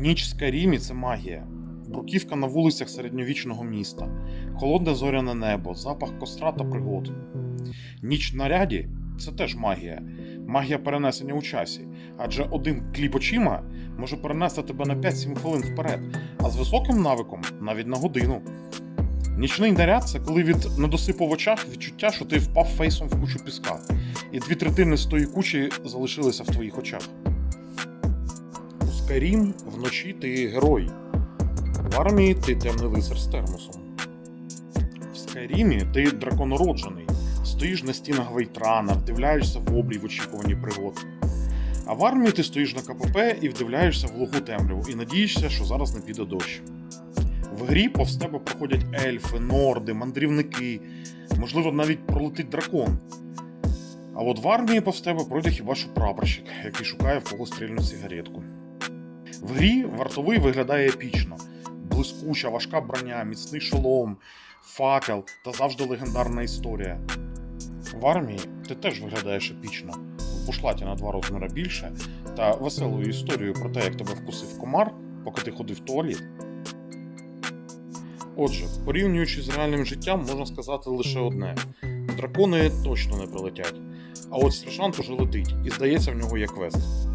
Ніч в Скайрімі це магія. Бруківка на вулицях середньовічного міста, холодне зоряне небо, запах костра та пригод. Ніч в наряді це теж магія. Магія перенесення у часі. Адже один кліп очима може перенести тебе на 5-7 хвилин вперед, а з високим навиком навіть на годину. Нічний наряд це коли від недосипу в очах відчуття, що ти впав фейсом в кучу піска, і дві третини з тої кучі залишилися в твоїх очах. У вночі ти герой. В армії ти темний лицар з термосом. В Скайрімі ти драконороджений. Стоїш на стінах Вейтрана, вдивляєшся в обрій в очікуванні пригод. А в армії ти стоїш на КПП і вдивляєшся в глуху темряву і надієшся, що зараз не піде дощ. В грі повз тебе проходять ельфи, норди, мандрівники, можливо, навіть пролетить дракон. А от в армії повз тебе пройде хіба що прапорщик, який шукає в кого стрільну сигаретку. В грі вартовий виглядає епічно: блискуча, важка броня, міцний шолом, факел та завжди легендарна історія. В армії ти теж виглядаєш епічно, в бушлаті на два розміри більше, та веселою історією про те, як тебе вкусив комар, поки ти ходив в туалет. Отже, порівнюючи з реальним життям, можна сказати лише одне: дракони точно не прилетять. А от сержант уже летить, і здається, в нього є квест.